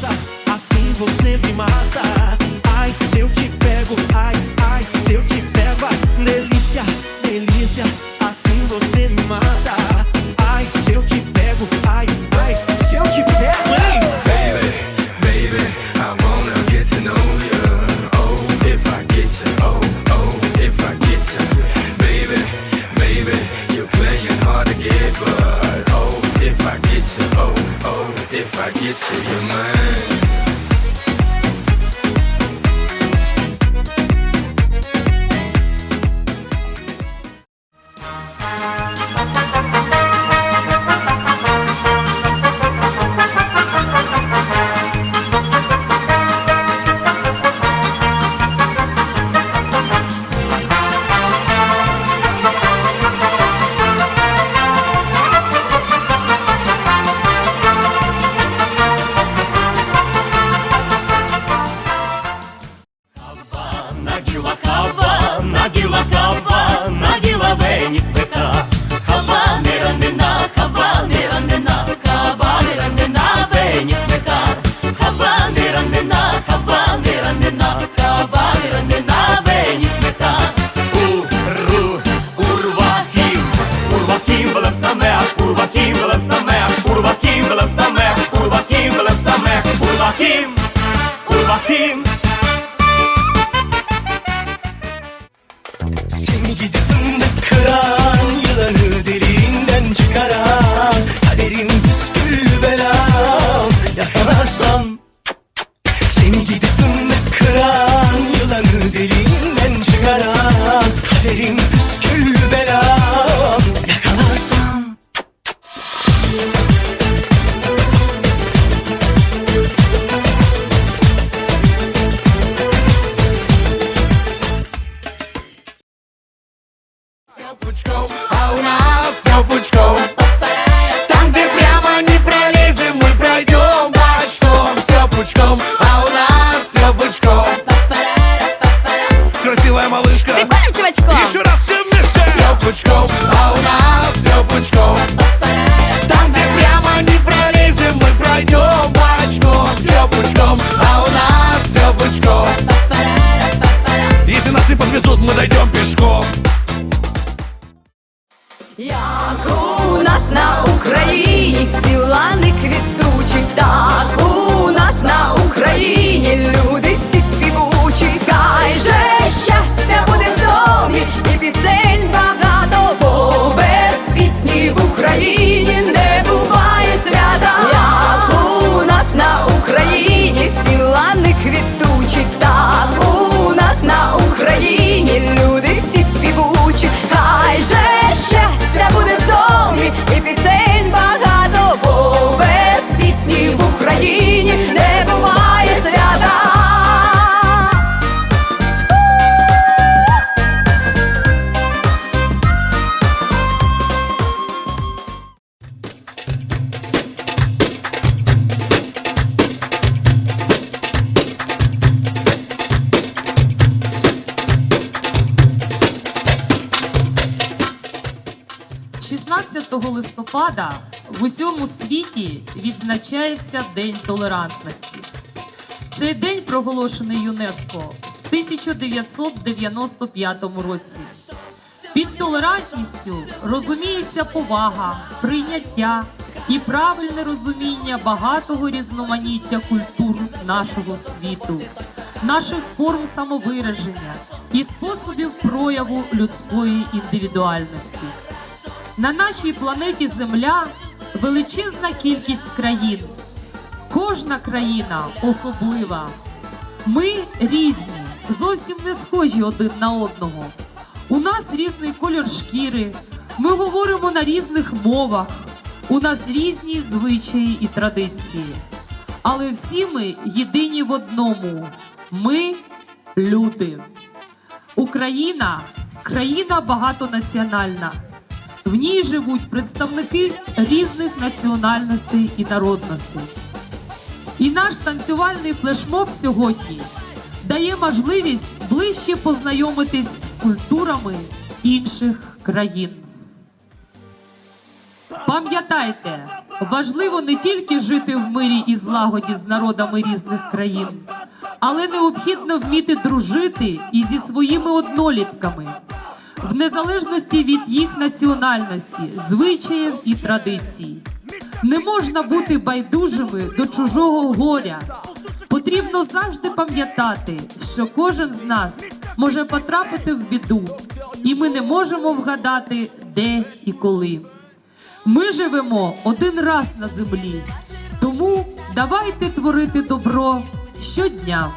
Assim você me mata. Ai, se eu te pego, ai, ai, se eu te pego, delícia, delícia, assim você а у нас все пучком. Красивая малышка, Прикольным чувачком. еще раз все вместе. Все пучком, а у нас все пучком. Там, где прямо не пролезем, мы пройдем бочком. Все пучком, а у нас все пучком. Если нас не подвезут, мы дойдем пешком. Як у нас на Україні 16 листопада в усьому світі відзначається День толерантності. Цей день проголошений ЮНЕСКО в 1995 році. Під толерантністю розуміється повага, прийняття і правильне розуміння багатого різноманіття культур нашого світу, наших форм самовираження і способів прояву людської індивідуальності. На нашій планеті Земля величезна кількість країн. Кожна країна особлива. Ми різні, зовсім не схожі один на одного. У нас різний кольор шкіри, ми говоримо на різних мовах, у нас різні звичаї і традиції. Але всі ми єдині в одному. Ми люди. Україна країна багатонаціональна. В ній живуть представники різних національностей і народностей. І наш танцювальний флешмоб сьогодні дає можливість ближче познайомитись з культурами інших країн. Пам'ятайте, важливо не тільки жити в мирі і злагоді з народами різних країн, але необхідно вміти дружити і зі своїми однолітками, в незалежності від їх національності, звичаїв і традицій. Не можна бути байдужими до чужого горя. Потрібно завжди пам'ятати, що кожен з нас може потрапити в біду, і ми не можемо вгадати, де і коли. Ми живемо один раз на землі, тому давайте творити добро щодня.